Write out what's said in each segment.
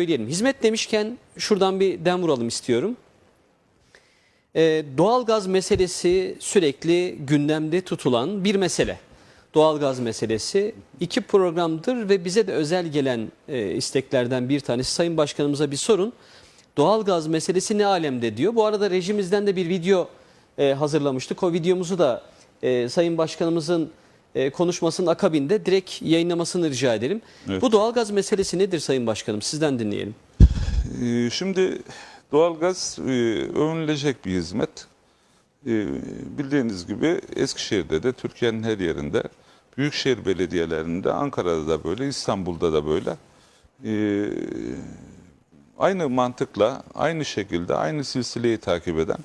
söyleyelim. Hizmet demişken şuradan bir dem vuralım istiyorum. Ee, doğalgaz meselesi sürekli gündemde tutulan bir mesele. Doğalgaz meselesi iki programdır ve bize de özel gelen e, isteklerden bir tanesi. Sayın Başkanımıza bir sorun. Doğalgaz meselesi ne alemde diyor. Bu arada rejimizden de bir video e, hazırlamıştık. O videomuzu da e, Sayın Başkanımızın e, konuşmasının akabinde direkt yayınlamasını rica edelim. Evet. Bu doğalgaz meselesi nedir Sayın Başkanım? Sizden dinleyelim. Ee, Şimdi doğalgaz e, övünülecek bir hizmet. Ee, Bildiğiniz gibi Eskişehir'de de Türkiye'nin her yerinde, büyükşehir belediyelerinde, Ankara'da da böyle, İstanbul'da da böyle. Ee, Aynı mantıkla, aynı şekilde, aynı silsileyi takip eden,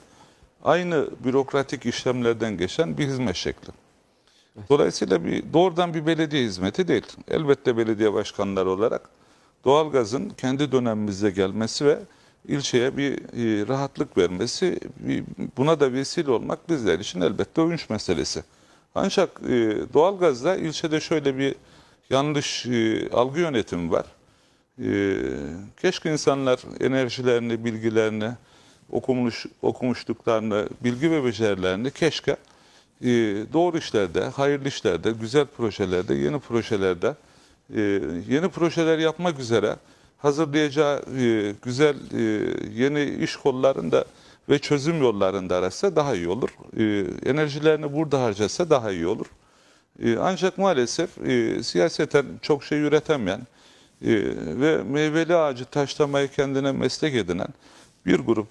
aynı bürokratik işlemlerden geçen bir hizmet şekli. Dolayısıyla bir doğrudan bir belediye hizmeti değil. Elbette belediye başkanları olarak doğalgazın kendi dönemimizde gelmesi ve ilçeye bir e, rahatlık vermesi, buna da vesile olmak bizler için elbette övünç meselesi. Ancak e, doğalgazda ilçede şöyle bir yanlış e, algı yönetimi var. E, keşke insanlar enerjilerini, bilgilerini, okumuş, okumuşluklarını, bilgi ve becerilerini keşke e, doğru işlerde, hayırlı işlerde, güzel projelerde, yeni projelerde, e, yeni projeler yapmak üzere hazırlayacağı e, güzel e, yeni iş kollarında ve çözüm yollarında arasa daha iyi olur. Enerjilerini burada harcasa daha iyi olur. Ancak maalesef siyaseten çok şey üretemeyen ve meyveli ağacı taşlamayı kendine meslek edinen bir grup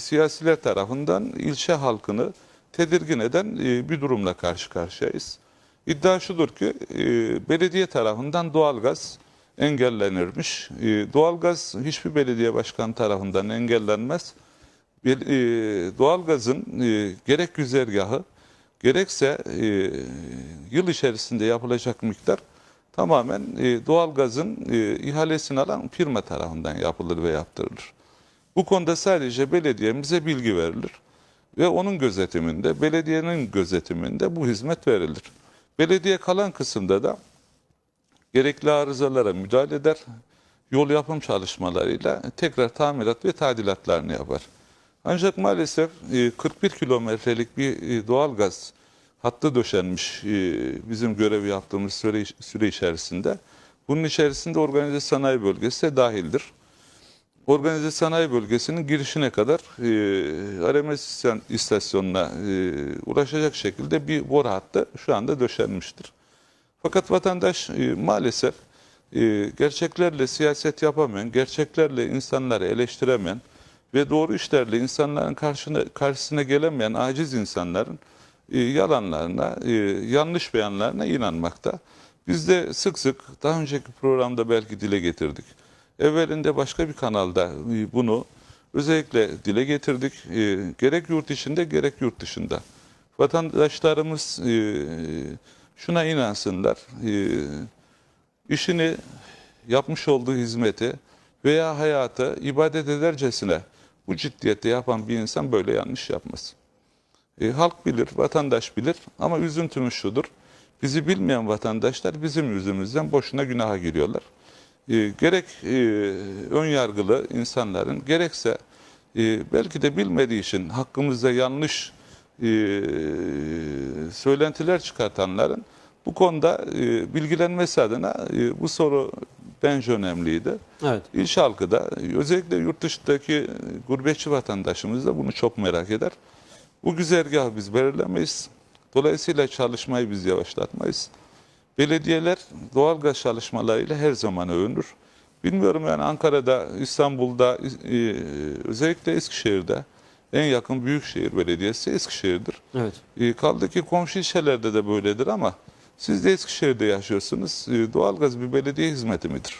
siyasiler tarafından ilçe halkını tedirgin eden e, bir durumla karşı karşıyayız. İddia şudur ki e, belediye tarafından doğalgaz engellenirmiş. E, doğalgaz hiçbir belediye başkanı tarafından engellenmez. E, doğalgazın e, gerek güzergahı gerekse yıl içerisinde yapılacak miktar tamamen e, doğalgazın e, ihalesini alan firma tarafından yapılır ve yaptırılır. Bu konuda sadece belediyemize bilgi verilir ve onun gözetiminde, belediyenin gözetiminde bu hizmet verilir. Belediye kalan kısımda da gerekli arızalara müdahale eder, yol yapım çalışmalarıyla tekrar tamirat ve tadilatlarını yapar. Ancak maalesef e, 41 kilometrelik bir e, doğalgaz hattı döşenmiş e, bizim görev yaptığımız süre, süre içerisinde. Bunun içerisinde organize sanayi bölgesi de dahildir. Organize sanayi bölgesinin girişine kadar e, RMS istasyon- istasyonuna e, ulaşacak şekilde bir boru hattı şu anda döşenmiştir. Fakat vatandaş e, maalesef e, gerçeklerle siyaset yapamayan, gerçeklerle insanları eleştiremeyen ve doğru işlerle insanların karşına, karşısına gelemeyen aciz insanların e, yalanlarına, e, yanlış beyanlarına inanmakta. Biz de sık sık daha önceki programda belki dile getirdik. Evvelinde başka bir kanalda e, bunu özellikle dile getirdik. E, gerek yurt içinde gerek yurt dışında. Vatandaşlarımız e, şuna inansınlar. İşini yapmış olduğu hizmeti veya hayatı ibadet edercesine bu ciddiyette yapan bir insan böyle yanlış yapmaz. E, halk bilir, vatandaş bilir ama üzüntümüz şudur. Bizi bilmeyen vatandaşlar bizim yüzümüzden boşuna günaha giriyorlar. E, gerek e, ön yargılı insanların gerekse e, belki de bilmediği için hakkımızda yanlış e, söylentiler çıkartanların bu konuda e, bilgilenmesi adına e, bu soru bence önemliydi. Evet. İlçe halkı da özellikle yurt dışındaki gurbetçi vatandaşımız da bunu çok merak eder. Bu güzergahı biz belirlemeyiz. Dolayısıyla çalışmayı biz yavaşlatmayız. Belediyeler doğalgaz çalışmalarıyla her zaman övünür. Bilmiyorum yani Ankara'da, İstanbul'da, e, özellikle Eskişehir'de en yakın büyükşehir belediyesi Eskişehir'dir. Evet. E, kaldı ki komşu ilçelerde de böyledir ama siz de Eskişehir'de yaşıyorsunuz. E, doğalgaz bir belediye hizmeti midir?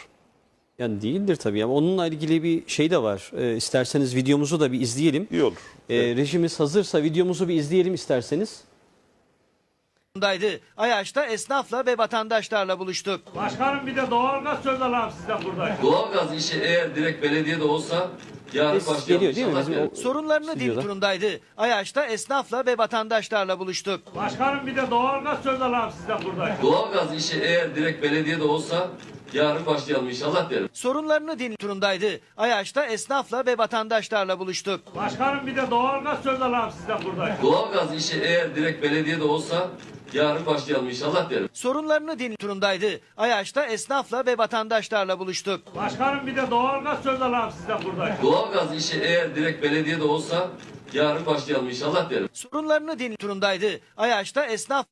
Yani değildir tabii ama onunla ilgili bir şey de var. Ee, isterseniz videomuzu da bir izleyelim. İyi olur. Ee, rejimiz hazırsa videomuzu bir izleyelim isterseniz. Daydı. Ayaş'ta esnafla ve vatandaşlarla buluştuk. Başkanım bir de doğalgaz söz alalım sizden burada. Doğalgaz işi eğer direkt belediyede olsa yarın Ses başlayalım. geliyor değil mi? İnşallah Bizim o- gelir. Sorunlarını Stüdyoda. dil turundaydı. Ayaş'ta esnafla ve vatandaşlarla buluştuk. Başkanım bir de doğalgaz söz alalım sizden burada. Doğalgaz işi eğer direkt belediyede olsa yarın başlayalım inşallah derim. Sorunlarını din turundaydı. Ayaş'ta esnafla ve vatandaşlarla buluştuk. Başkanım bir de doğalgaz söz alalım sizden burada. Doğalgaz işi eğer direkt belediyede olsa yarın başlayalım inşallah derim. Sorunlarını din turundaydı. Ayaş'ta esnafla ve vatandaşlarla buluştuk. Başkanım bir de doğalgaz söz alalım sizden burada. Doğalgaz işi eğer direkt belediyede olsa yarın başlayalım inşallah derim. Sorunlarını din turundaydı. Ayaş'ta esnaf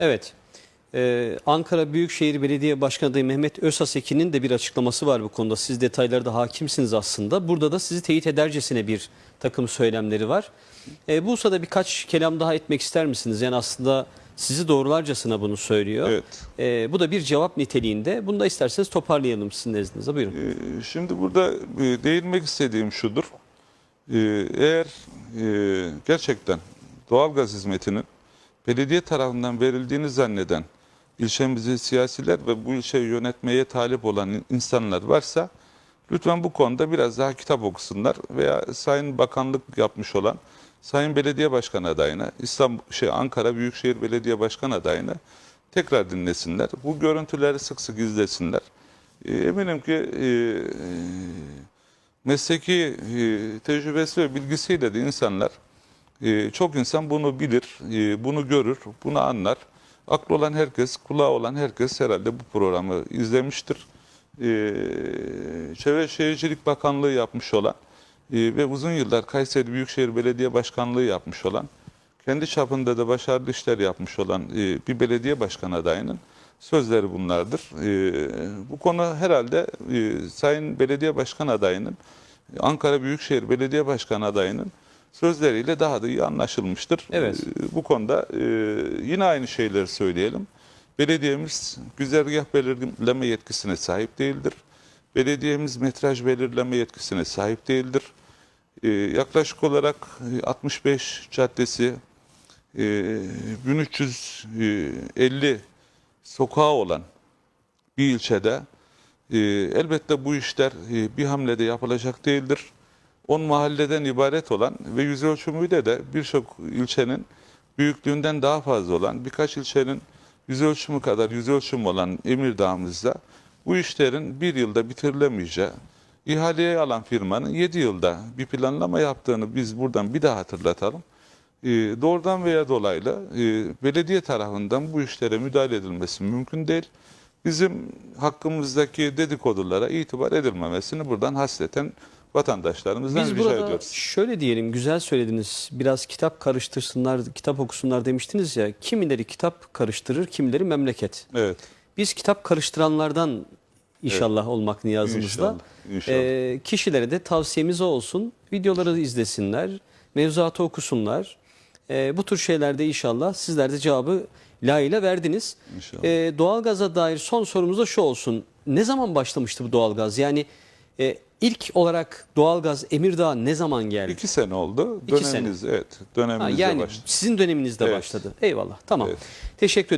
Evet. Ee, Ankara Büyükşehir Belediye Başkanı adayı Mehmet Özhaseki'nin de bir açıklaması var bu konuda. Siz detaylarda hakimsiniz aslında. Burada da sizi teyit edercesine bir takım söylemleri var. Ee, Bursa'da birkaç kelam daha etmek ister misiniz? Yani aslında sizi doğrularcasına bunu söylüyor. Evet. Ee, bu da bir cevap niteliğinde. Bunu da isterseniz toparlayalım sizin nezdinizde. Buyurun. Ee, Şimdi burada e, değinmek istediğim şudur. Ee, Eğer e, gerçekten doğalgaz hizmetinin belediye tarafından verildiğini zanneden ilçemizin siyasiler ve bu ilçeyi yönetmeye talip olan insanlar varsa lütfen bu konuda biraz daha kitap okusunlar veya Sayın Bakanlık yapmış olan Sayın Belediye Başkan adayına, İstanbul şey Ankara Büyükşehir Belediye Başkan adayına tekrar dinlesinler. Bu görüntüleri sık sık izlesinler. E, Eminim ki e, mesleki e, tecrübesi ve bilgisiyle de insanlar e, çok insan bunu bilir, e, bunu görür, bunu anlar. Aklı olan herkes, kulağı olan herkes herhalde bu programı izlemiştir. E, Çevre Şehircilik Bakanlığı yapmış olan e, ve uzun yıllar Kayseri Büyükşehir Belediye Başkanlığı yapmış olan, kendi çapında da başarılı işler yapmış olan e, bir belediye başkan adayının sözleri bunlardır. E, bu konu herhalde Sayın Belediye Başkan adayının, Ankara Büyükşehir Belediye Başkan adayının sözleriyle daha da iyi anlaşılmıştır. Evet. E, bu konuda e, yine aynı şeyleri söyleyelim. Belediyemiz güzergah belirleme yetkisine sahip değildir. Belediyemiz metraj belirleme yetkisine sahip değildir. E, yaklaşık olarak e, 65 caddesi, e, 1350 sokağı olan bir ilçede e, elbette bu işler e, bir hamlede yapılacak değildir. 10 mahalleden ibaret olan ve yüz ölçümüyle de birçok ilçenin büyüklüğünden daha fazla olan birkaç ilçenin yüz ölçümü kadar yüz ölçümü olan Emirdağ'ımızda bu işlerin bir yılda bitirilemeyeceği, ihaleye alan firmanın 7 yılda bir planlama yaptığını biz buradan bir daha hatırlatalım. E, doğrudan veya dolaylı e, belediye tarafından bu işlere müdahale edilmesi mümkün değil. Bizim hakkımızdaki dedikodulara itibar edilmemesini buradan hasreten vatandaşlarımızdan Biz rica burada ediyoruz. şöyle diyelim güzel söylediniz. Biraz kitap karıştırsınlar, kitap okusunlar demiştiniz ya. Kimileri kitap karıştırır, kimileri memleket. Evet. Biz kitap karıştıranlardan inşallah olmak niyazımızda. İnşallah, inşallah. Ee, kişilere de tavsiyemiz olsun. Videoları izlesinler, mevzuatı okusunlar. Ee, bu tür şeylerde inşallah sizler de cevabı layığıyla verdiniz. İnşallah. Ee, doğalgaza dair son sorumuz da şu olsun. Ne zaman başlamıştı bu doğalgaz? Yani e, ilk olarak doğalgaz Emirdağ ne zaman geldi? İki sene oldu. İki Dönemimiz evet. Dönemimizde Ha, yani başladı. sizin döneminizde Evet. başladı. Eyvallah. Tamam. Evet. Teşekkür ederim.